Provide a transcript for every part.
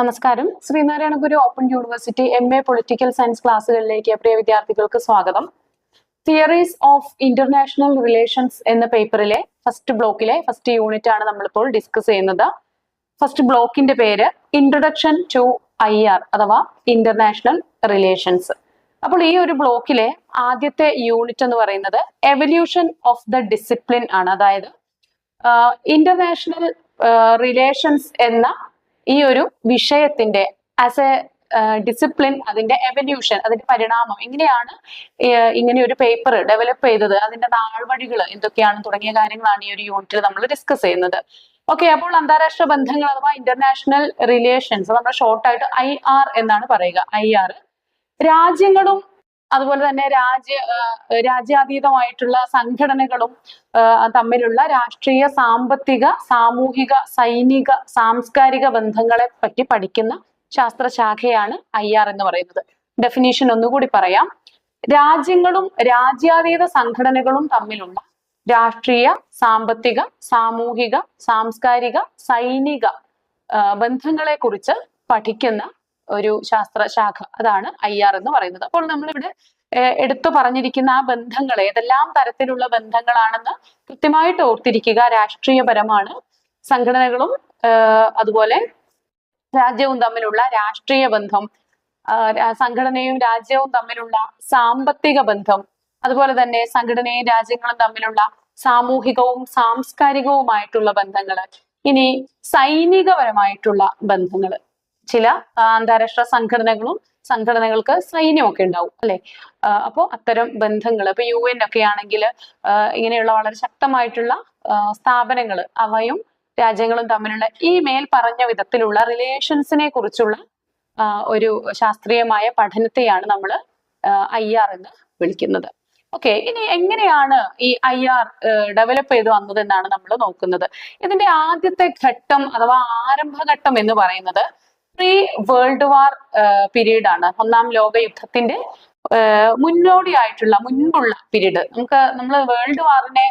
നമസ്കാരം. Sreenarayana Guru open university M A political science ക്ലാസ്സുകളിലേക്ക് പ്രിയ വിദ്യാർത്ഥികൾക്ക് സ്വാഗതം. തിയറീസ് ഓഫ് ഇന്റർനാഷണൽ റിലേഷൻസ് എന്ന പേപ്പറിലെ ഫസ്റ്റ് ബ്ലോക്കിലെ ഫസ്റ്റ് യൂണിറ്റ് ആണ് നമ്മളിപ്പോൾ ഡിസ്കസ് ചെയ്യുന്നത്. ഫസ്റ്റ് ബ്ലോക്കിന്റെ പേര് ഇൻട്രൊഡക്ഷൻ ടു ഐ ആർ അഥവാ ഇന്റർനാഷണൽ റിലേഷൻസ് അപ്പോൾ ഈ ഒരു ബ്ലോക്കിലെ ആദ്യത്തെ യൂണിറ്റ് എന്ന് പറയുന്നത് എവല്യൂഷൻ ഓഫ് ദ ഡിസിപ്ലിൻ ആണ്. അതായത് ഇന്റർനാഷണൽ റിലേഷൻസ് എന്ന ഈ ഒരു വിഷയത്തിന്റെ ആസ് എ ഡിസിപ്ലിൻ അതിന്റെ എവല്യൂഷൻ അതിന്റെ പരിണാമം എങ്ങനെയാണ് ഇങ്ങനെ ഒരു പേപ്പർ ഡെവലപ്പ് ചെയ്തത്. അതിന്റെ നാൾവഴികൾ എന്തൊക്കെയാണ് തുടങ്ങിയ കാര്യങ്ങളാണ് ഈ ഒരു യൂണിറ്റിൽ നമ്മൾ ഡിസ്കസ് ചെയ്യുന്നത്. ഓക്കെ അപ്പോൾ അന്താരാഷ്ട്ര ബന്ധങ്ങൾ അഥവാ ഇന്റർനാഷണൽ റിലേഷൻസ് നമ്മൾ ഷോർട്ടായിട്ട് ഐ ആർ എന്നാണ് പറയുക. ഐ ആർ രാജ്യങ്ങളും അതുപോലെ തന്നെ രാജ്യ രാജ്യാതീതമായിട്ടുള്ള സംഘടനകളും തമ്മിലുള്ള രാഷ്ട്രീയ സാമ്പത്തിക സാമൂഹിക സൈനിക സാംസ്കാരിക ബന്ധങ്ങളെ പറ്റി പഠിക്കുന്ന ശാസ്ത്രശാഖയാണ് ഐ ആർ എന്ന് പറയുന്നത്. ഡെഫിനേഷൻ ഒന്നുകൂടി പറയാം. രാജ്യങ്ങളും രാജ്യാതീത സംഘടനകളും തമ്മിലുള്ള രാഷ്ട്രീയ സാമ്പത്തിക സാമൂഹിക സാംസ്കാരിക സൈനിക ബന്ധങ്ങളെ കുറിച്ച് പഠിക്കുന്ന ഒരു ശാസ്ത്ര ശാഖ അതാണ് ഐ ആർ എന്ന് പറയുന്നത്. അപ്പോൾ നമ്മളിവിടെ എടുത്തു പറഞ്ഞിരിക്കുന്ന ആ ബന്ധങ്ങൾ ഏതെല്ലാം തരത്തിലുള്ള ബന്ധങ്ങളാണെന്ന് കൃത്യമായിട്ട് ഓർത്തിരിക്കുക. രാഷ്ട്രീയപരമാണ് സംഘടനകളും അതുപോലെ രാജ്യവും തമ്മിലുള്ള രാഷ്ട്രീയ ബന്ധം സംഘടനയും രാജ്യവും തമ്മിലുള്ള സാമ്പത്തിക ബന്ധം അതുപോലെ തന്നെ സംഘടനയും രാജ്യങ്ങളും തമ്മിലുള്ള സാമൂഹികവും സാംസ്കാരികവുമായിട്ടുള്ള ബന്ധങ്ങൾ ഇനി സൈനികപരമായിട്ടുള്ള ബന്ധങ്ങൾ. ചില അന്താരാഷ്ട്ര സംഘടനകളും സംഘടനകൾക്ക് സൈന്യമൊക്കെ ഉണ്ടാവും അല്ലെ? അപ്പോ അത്തരം ബന്ധങ്ങൾ ഇപ്പൊ യു എൻ ഒക്കെ ആണെങ്കിൽ ഇങ്ങനെയുള്ള വളരെ ശക്തമായിട്ടുള്ള സ്ഥാപനങ്ങൾ അവയും രാജ്യങ്ങളും തമ്മിലുള്ള ഈ മേൽ പറഞ്ഞ വിധത്തിലുള്ള റിലേഷൻസിനെ കുറിച്ചുള്ള ഒരു ശാസ്ത്രീയമായ പഠനത്തെയാണ് നമ്മൾ ഐ ആർ എന്ന് വിളിക്കുന്നത്. ഓക്കെ ഇനി എങ്ങനെയാണ് ഈ ഐ ആർ ഡെവലപ്പ് ചെയ്ത് വന്നത് എന്നാണ് നമ്മൾ നോക്കുന്നത്. ഇതിന്റെ ആദ്യത്തെ ഘട്ടം അഥവാ ആരംഭഘട്ടം എന്ന് പറയുന്നത് പ്രീ വേൾഡ് വാർ പീരീഡ് ആണ്. ഒന്നാം ലോക യുദ്ധത്തിന്റെ മുന്നോടിയായിട്ടുള്ള മുൻപുള്ള പീരീഡ് നമുക്ക് നമ്മൾ വേൾഡ് വാറിനെ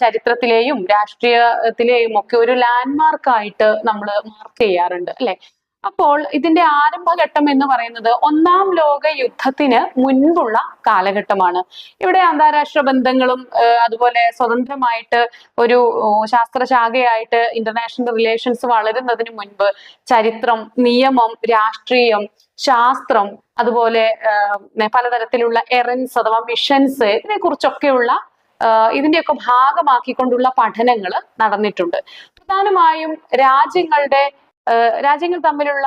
ചരിത്രത്തിലെയും രാഷ്ട്രീയത്തിലെയും ഒക്കെ ഒരു ലാൻഡ്മാർക്ക് ആയിട്ട് നമ്മൾ മാർക്ക് ചെയ്യാറുണ്ട് അല്ലെ? അപ്പോൾ ഇതിന്റെ ആരംഭഘട്ടം എന്ന് പറയുന്നത് ഒന്നാം ലോക യുദ്ധത്തിന് മുൻപുള്ള കാലഘട്ടമാണ്. ഇവിടെ അന്താരാഷ്ട്ര ബന്ധങ്ങളും അതുപോലെ സ്വതന്ത്രമായിട്ട് ഒരു ശാസ്ത്രശാഖയായിട്ട് ഇന്റർനാഷണൽ റിലേഷൻസ് വളരുന്നതിന് മുൻപ് ചരിത്രം നിയമം രാഷ്ട്രീയം ശാസ്ത്രം അതുപോലെ പലതരത്തിലുള്ള എറൻസ് അഥവാ മിഷൻസ് ഇതിനെ കുറിച്ചൊക്കെയുള്ള ഇതിന്റെയൊക്കെ ഭാഗമാക്കിക്കൊണ്ടുള്ള പഠനങ്ങൾ നടന്നിട്ടുണ്ട്. പ്രധാനമായും രാജ്യങ്ങളുടെ രാജ്യങ്ങൾ തമ്മിലുള്ള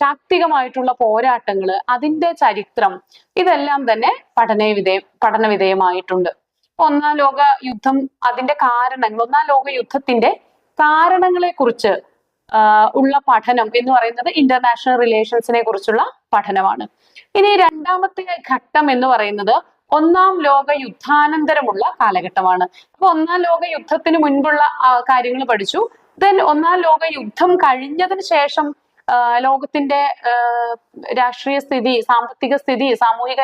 ശാക്തികമായിട്ടുള്ള പോരാട്ടങ്ങൾ അതിന്റെ ചരിത്രം ഇതെല്ലാം തന്നെ പഠന വിധേയം പഠന വിധേയമായിട്ടുണ്ട്. ഒന്നാം ലോക യുദ്ധം അതിന്റെ കാരണങ്ങൾ ഒന്നാം ലോക യുദ്ധത്തിന്റെ കാരണങ്ങളെ കുറിച്ച് ഉള്ള പഠനം എന്ന് പറയുന്നത് ഇന്റർനാഷണൽ റിലേഷൻസിനെ കുറിച്ചുള്ള പഠനമാണ്. ഇനി രണ്ടാമത്തെ ഘട്ടം എന്ന് പറയുന്നത് ഒന്നാം ലോക യുദ്ധാനന്തരമുള്ള കാലഘട്ടമാണ്. അപ്പൊ ഒന്നാം ലോക യുദ്ധത്തിന് മുൻപുള്ള കാര്യങ്ങൾ പഠിച്ചു. ദെൻ ഒന്നാം ലോക യുദ്ധം കഴിഞ്ഞതിന് ശേഷം ലോകത്തിന്റെ രാഷ്ട്രീയ സ്ഥിതി സാമ്പത്തിക സ്ഥിതി സാമൂഹിക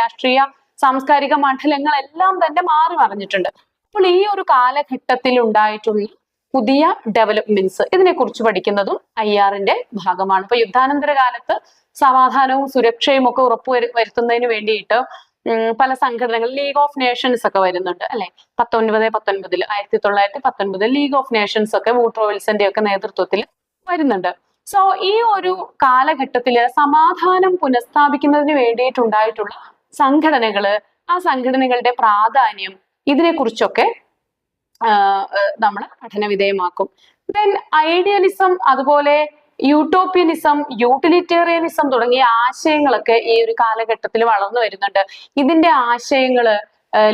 രാഷ്ട്രീയ സാംസ്കാരിക മണ്ഡലങ്ങൾ എല്ലാം തന്നെ മാറി മറിഞ്ഞിട്ടുണ്ട്. അപ്പോൾ ഈ ഒരു കാലഘട്ടത്തിൽ ഉണ്ടായിട്ടുള്ള പുതിയ ഡെവലപ്മെന്റ്സ് ഇതിനെ കുറിച്ച് പഠിക്കുന്നതും ഐ ആറിന്റെ ഭാഗമാണ്. ഇപ്പൊ യുദ്ധാനന്തര കാലത്ത് സമാധാനവും സുരക്ഷയും ഒക്കെ ഉറപ്പുവരു വരുത്തുന്നതിന് വേണ്ടിയിട്ട് പല സംഘടനകൾ ലീഗ് ഓഫ് നേഷൻസ് ഒക്കെ വരുന്നുണ്ട് അല്ലെ? പത്തൊൻപത് പത്തൊൻപതിൽ ആയിരത്തി തൊള്ളായിരത്തി പത്തൊൻപതിൽ ലീഗ് ഓഫ് നേഷൻസ് ഒക്കെ വൂട്രോ വിൽസന്റെ ഒക്കെ നേതൃത്വത്തിൽ വരുന്നുണ്ട്. സോ ഈ ഒരു കാലഘട്ടത്തിൽ സമാധാനം പുനഃസ്ഥാപിക്കുന്നതിന് വേണ്ടിയിട്ടുണ്ടായിട്ടുള്ള സംഘടനകൾ ആ സംഘടനകളുടെ പ്രാധാന്യം ഇതിനെക്കുറിച്ചൊക്കെ നമ്മൾ പഠന വിധേയമാക്കും ദെൻ ഐഡിയലിസം അതുപോലെ യൂട്ടോപ്യനിസം യൂട്ടിലിറ്റേറിയനിസം തുടങ്ങിയ ആശയങ്ങളൊക്കെ ഈ ഒരു കാലഘട്ടത്തിൽ വളർന്നു വരുന്നുണ്ട്. ഇതിന്റെ ആശയങ്ങൾ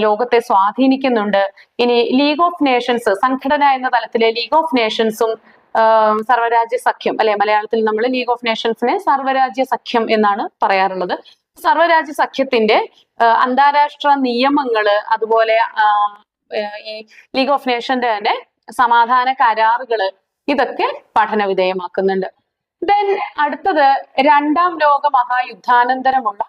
ലോകത്തെ സ്വാധീനിക്കുന്നുണ്ട്. ഇനി ലീഗ് ഓഫ് നേഷൻസ് സംഘടന എന്ന തലത്തിലെ ലീഗ് ഓഫ് നേഷൻസും സർവരാജ്യ സഖ്യം അല്ലെ മലയാളത്തിൽ നമ്മൾ ലീഗ് ഓഫ് നേഷൻസിനെ സർവരാജ്യ സഖ്യം എന്നാണ് പറയാറുള്ളത്. സർവരാജ്യ സഖ്യത്തിന്റെ അന്താരാഷ്ട്ര നിയമങ്ങൾ അതുപോലെ ഈ ലീഗ് ഓഫ് നേഷന്റെ തന്നെ സമാധാന കരാറുകൾ ഇതൊക്കെ പഠന വിധേയമാക്കുന്നുണ്ട് ദെൻ അടുത്തത് രണ്ടാം ലോക മഹായുദ്ധാനന്തരമുള്ള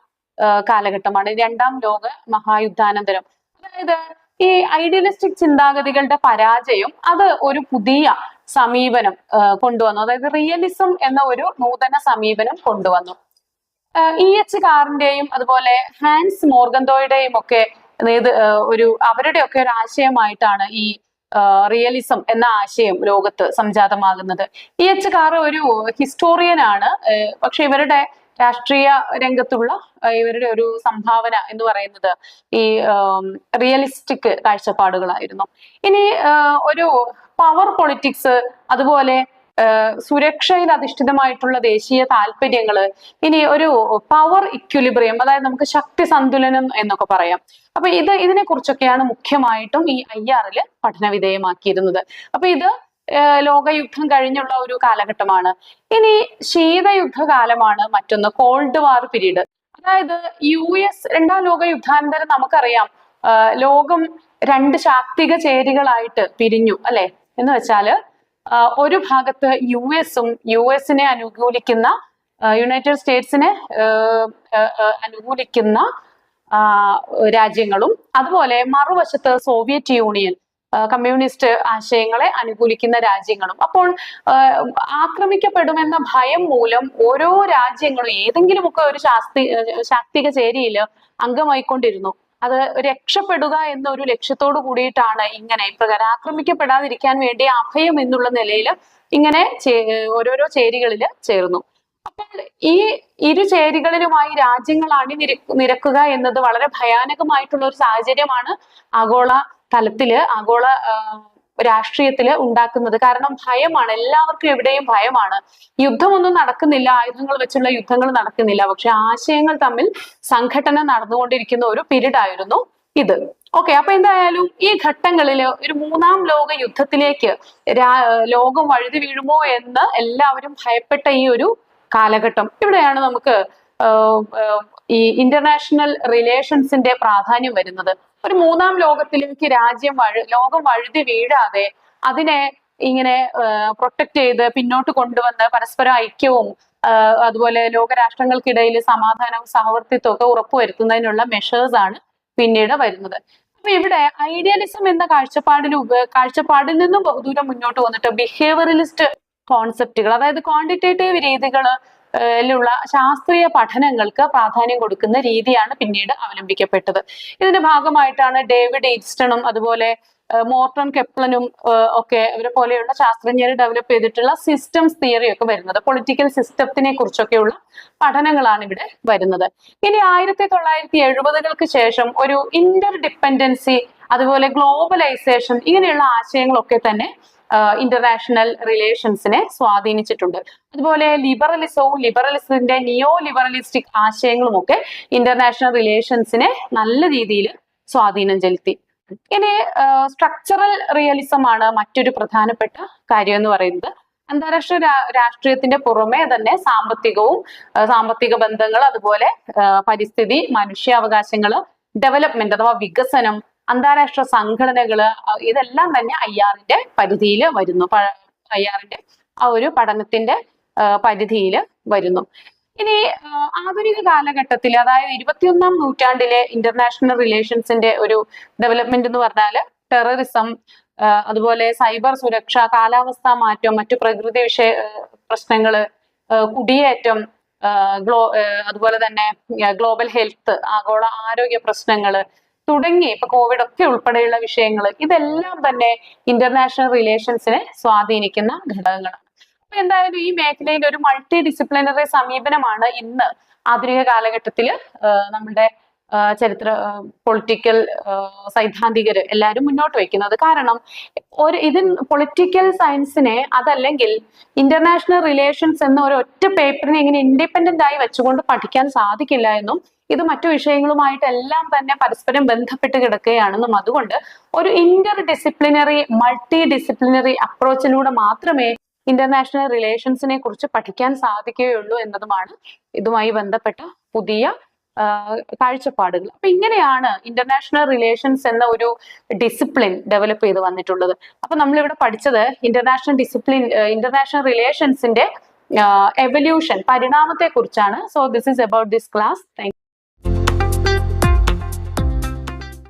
കാലഘട്ടമാണ്. രണ്ടാം ലോക മഹായുദ്ധാനന്തരം. അതായത് ഈ ഐഡിയലിസ്റ്റിക് ചിന്താഗതികളുടെ പരാജയം അത് ഒരു പുതിയ സമീപനം കൊണ്ടുവന്നു. അതായത് റിയലിസം എന്ന ഒരു നൂതന സമീപനം കൊണ്ടുവന്നു. ഇ എച്ച് കാറിന്റെയും അതുപോലെ ഹാൻസ് മോർഗന്തോയുടെയും ഒക്കെ അതായത് ഒരു അവരുടെ ഒക്കെ ഒരു ആശയമായിട്ടാണ് ഈ റിയലിസം എന്ന ആശയം ലോകത്ത് സംജാതമാകുന്നത്. ഇ എച്ച് കാർ ഒരു ഹിസ്റ്റോറിയൻ ആണ്. പക്ഷെ ഇവരുടെ രാഷ്ട്രീയ രംഗത്തുള്ള ഇവരുടെ ഒരു സംഭാവന എന്ന് പറയുന്നത് ഈ റിയലിസ്റ്റിക് കാഴ്ചപ്പാടുകളായിരുന്നു. ഇനി ഒരു പവർ പൊളിറ്റിക്സ് അതുപോലെ സുരക്ഷയിൽ അധിഷ്ഠിതമായിട്ടുള്ള ദേശീയ താല്പര്യങ്ങൾ ഇനി ഒരു പവർ ഇക്വലിബ്രിയം അതായത് നമുക്ക് ശക്തി സന്തുലനം എന്നൊക്കെ പറയാം. അപ്പൊ ഇത് ഇതിനെ കുറിച്ചൊക്കെയാണ് മുഖ്യമായിട്ടും ഈ ഐ ആറിൽ പഠന വിധേയമാക്കിയിരുന്നത് അപ്പൊ ഇത് ലോകയുദ്ധം കഴിഞ്ഞുള്ള ഒരു കാലഘട്ടമാണ്. ഇനി ശീതയുദ്ധ കാലമാണ് മറ്റൊന്ന് കോൾഡ് വാർ പീരീഡ് അതായത് യു എസ് രണ്ടാം ലോക യുദ്ധാനന്തരം നമുക്കറിയാം ലോകം രണ്ട് ശാക്തിക ചേരികളായിട്ട് പിരിഞ്ഞു അല്ലെ? എന്ന് വെച്ചാൽ ഒരു ഭാഗത്ത് യു എസും യു എസിനെ അനുകൂലിക്കുന്ന യുണൈറ്റഡ് സ്റ്റേറ്റ്സിനെ അനുകൂലിക്കുന്ന രാജ്യങ്ങളും അതുപോലെ മറുവശത്ത് സോവിയറ്റ് യൂണിയൻ കമ്മ്യൂണിസ്റ്റ് ആശയങ്ങളെ അനുകൂലിക്കുന്ന രാജ്യങ്ങളും. അപ്പോൾ ആക്രമിക്കപ്പെടുമെന്ന ഭയം മൂലം ഓരോ രാജ്യങ്ങളും ഏതെങ്കിലുമൊക്കെ ഒരു ശാസ്തി ശാക്തിക ചേരിയിൽ അംഗമായിക്കൊണ്ടിരുന്നു. അത് രക്ഷപ്പെടുക എന്ന ഒരു ലക്ഷ്യത്തോടു കൂടിയിട്ടാണ് ഇങ്ങനെ. ഇപ്രകാരം ആക്രമിക്കപ്പെടാതിരിക്കാൻ വേണ്ടി അഭയം എന്നുള്ള നിലയിൽ ഇങ്ങനെ ഓരോരോ ചേരികളിൽ ചേർന്നു. അപ്പോൾ ഈ ഇരു ചേരികളിലുമായി രാജ്യങ്ങൾ അണിനിര നിരക്കുക എന്നത് വളരെ ഭയാനകമായിട്ടുള്ള ഒരു സാഹചര്യമാണ് ആഗോള തലത്തിൽ ആഗോള രാഷ്ട്രീയത്തിൽ ഉണ്ടാക്കുന്നത്. കാരണം ഭയമാണ്. എല്ലാവർക്കും എവിടെയും ഭയമാണ്. യുദ്ധമൊന്നും നടക്കുന്നില്ല. ആയുധങ്ങൾ വെച്ചുള്ള യുദ്ധങ്ങൾ നടക്കുന്നില്ല. പക്ഷെ ആശയങ്ങൾ തമ്മിൽ സംഘടന നടന്നുകൊണ്ടിരിക്കുന്ന ഒരു പീരീഡ് ആയിരുന്നു ഇത്. ഓക്കെ അപ്പൊ എന്തായാലും ഈ ഘട്ടങ്ങളിൽ ഒരു മൂന്നാം ലോക യുദ്ധത്തിലേക്ക് ലോകം വഴുതി വീഴുമോ എന്ന് എല്ലാവരും ഭയപ്പെട്ട ഈ ഒരു കാലഘട്ടം. ഇവിടെയാണ് നമുക്ക് ഈ ഇന്റർനാഷണൽ റിലേഷൻസിന്റെ പ്രാധാന്യം വരുന്നത്. ഒരു മൂന്നാം ലോകത്തിലേക്ക് രാജ്യം വഴു ലോകം വഴുതി വീഴാതെ അതിനെ ഇങ്ങനെ പ്രൊട്ടക്ട് ചെയ്ത് പിന്നോട്ട് കൊണ്ടുവന്ന് പരസ്പര ഐക്യവും അതുപോലെ ലോകരാഷ്ട്രങ്ങൾക്കിടയിൽ സമാധാനവും സഹവർത്തിത്വവും ഒക്കെ ഉറപ്പുവരുത്തുന്നതിനുള്ള മെഷേഴ്സ് ആണ് പിന്നീട് വരുന്നത്. അപ്പൊ ഇവിടെ ഐഡിയലിസം എന്ന കാഴ്ചപ്പാടിൽ ഉപ- കാഴ്ചപ്പാടിൽ നിന്നും ബഹുദൂരം മുന്നോട്ട് വന്നിട്ട് ബിഹേവിയറലിസ്റ്റ് കോൺസെപ്റ്റുകൾ അതായത് ക്വാണ്ടിറ്റേറ്റീവ് രീതികൾ ലുള്ള ശാസ്ത്രീയ പഠനങ്ങൾക്ക് പ്രാധാന്യം കൊടുക്കുന്ന രീതിയാണ് പിന്നീട് അവലംബിക്കപ്പെട്ടത്. ഇതിന്റെ ഭാഗമായിട്ടാണ് ഡേവിഡ് ഈസ്റ്റണും അതുപോലെ മോർട്ടൺ കെപ്ലനും ഒക്കെ ഇവരെ പോലെയുള്ള ശാസ്ത്രജ്ഞർ ഡെവലപ്പ് ചെയ്തിട്ടുള്ള സിസ്റ്റംസ് തിയറി ഒക്കെ വരുന്നത്. പൊളിറ്റിക്കൽ സിസ്റ്റത്തിനെ കുറിച്ചൊക്കെയുള്ള പഠനങ്ങളാണ് ഇവിടെ വരുന്നത്. ഇനി ആയിരത്തി തൊള്ളായിരത്തി എഴുപതുകൾക്ക് ശേഷം ഒരു ഇന്റർ ഡിപ്പെൻഡൻസി അതുപോലെ ഗ്ലോബലൈസേഷൻ ഇങ്ങനെയുള്ള ആശയങ്ങളൊക്കെ തന്നെ ഇന്റർനാഷണൽ റിലേഷൻസിനെ സ്വാധീനിച്ചിട്ടുണ്ട്. അതുപോലെ ലിബറലിസവും ലിബറലിസത്തിന്റെ നിയോ ലിബറലിസ്റ്റിക് ആശയങ്ങളും ഒക്കെ ഇന്റർനാഷണൽ റിലേഷൻസിനെ നല്ല രീതിയിൽ സ്വാധീനം ചെലുത്തി. ഇനി സ്ട്രക്ചറൽ റിയലിസം ആണ് മറ്റൊരു പ്രധാനപ്പെട്ട കാര്യം എന്ന് പറയുന്നത്. അന്താരാഷ്ട്ര രാഷ്ട്രീയത്തിന്റെ പുറമെ തന്നെ സാമ്പത്തികവും സാമ്പത്തിക ബന്ധങ്ങൾ അതുപോലെ പരിസ്ഥിതി മനുഷ്യാവകാശങ്ങൾ ഡെവലപ്മെന്റ് അഥവാ വികസനം അന്താരാഷ്ട്ര സംഘടനകൾ ഇതെല്ലാം തന്നെ ഐ ആറിന്റെ പരിധിയിൽ വരുന്നു. ഐ ആറിന്റെ ആ ഒരു പഠനത്തിന്റെ പരിധിയിൽ വരുന്നു. ഇനി ആധുനിക കാലഘട്ടത്തിൽ അതായത് ഇരുപത്തിയൊന്നാം നൂറ്റാണ്ടിലെ ഇന്റർനാഷണൽ റിലേഷൻസിന്റെ ഒരു ഡെവലപ്മെന്റ് എന്ന് പറഞ്ഞാൽ ടെററിസം അതുപോലെ സൈബർ സുരക്ഷ കാലാവസ്ഥാ മാറ്റം മറ്റു പ്രകൃതി വിഷയ പ്രശ്നങ്ങൾ കുടിയേറ്റം ഗ്ലോ അതുപോലെ തന്നെ ഗ്ലോബൽ ഹെൽത്ത് ആഗോള ആരോഗ്യ പ്രശ്നങ്ങൾ തുടങ്ങി ഇപ്പൊ കോവിഡ് ഒക്കെ ഉൾപ്പെടെയുള്ള വിഷയങ്ങൾ ഇതെല്ലാം തന്നെ ഇന്റർനാഷണൽ റിലേഷൻസിനെ സ്വാധീനിക്കുന്ന ഘടകങ്ങളാണ്. അപ്പൊ എന്തായാലും ഈ മേഖലയിൽ ഒരു മൾട്ടി ഡിസിപ്ലിനറി സമീപനമാണ് ഇന്ന് ആധുനിക കാലഘട്ടത്തിൽ നമ്മുടെ ചരിത്ര പൊളിറ്റിക്കൽ സൈദ്ധാന്തികർ എല്ലാവരും മുന്നോട്ട് വെക്കുന്നത് കാരണം ഒരു ഇതിൻ പൊളിറ്റിക്കൽ സയൻസിനെ അതല്ലെങ്കിൽ ഇന്റർനാഷണൽ റിലേഷൻസ് എന്ന ഒരു ഒറ്റ പേപ്പറിനെ ഇങ്ങനെ ഇൻഡിപെൻഡന്റ് ആയി വെച്ചുകൊണ്ട് പഠിക്കാൻ സാധിക്കില്ല എന്നും ഇത് മറ്റു വിഷയങ്ങളുമായിട്ട് എല്ലാം തന്നെ പരസ്പരം ബന്ധപ്പെട്ട് കിടക്കുകയാണെന്നും അതുകൊണ്ട് ഒരു ഇന്റർ ഡിസിപ്ലിനറി മൾട്ടി ഡിസിപ്ലിനറി അപ്രോച്ചിലൂടെ മാത്രമേ ഇന്റർനാഷണൽ റിലേഷൻസിനെ കുറിച്ച് പഠിക്കാൻ സാധിക്കുകയുള്ളൂ എന്നതുമാണ് ഇതുമായി ബന്ധപ്പെട്ട പുതിയ കാഴ്ചപ്പാടുകൾ. അപ്പൊ ഇങ്ങനെയാണ് ഇന്റർനാഷണൽ റിലേഷൻസ് എന്ന ഒരു ഡിസിപ്ലിൻ ഡെവലപ്പ് ചെയ്ത് വന്നിട്ടുള്ളത്. അപ്പൊ നമ്മളിവിടെ പഠിച്ചത് ഇന്റർനാഷണൽ ഡിസിപ്ലിൻ ഇന്റർനാഷണൽ റിലേഷൻസിന്റെ എവല്യൂഷൻ പരിണാമത്തെ കുറിച്ചാണ് so this is about this class thank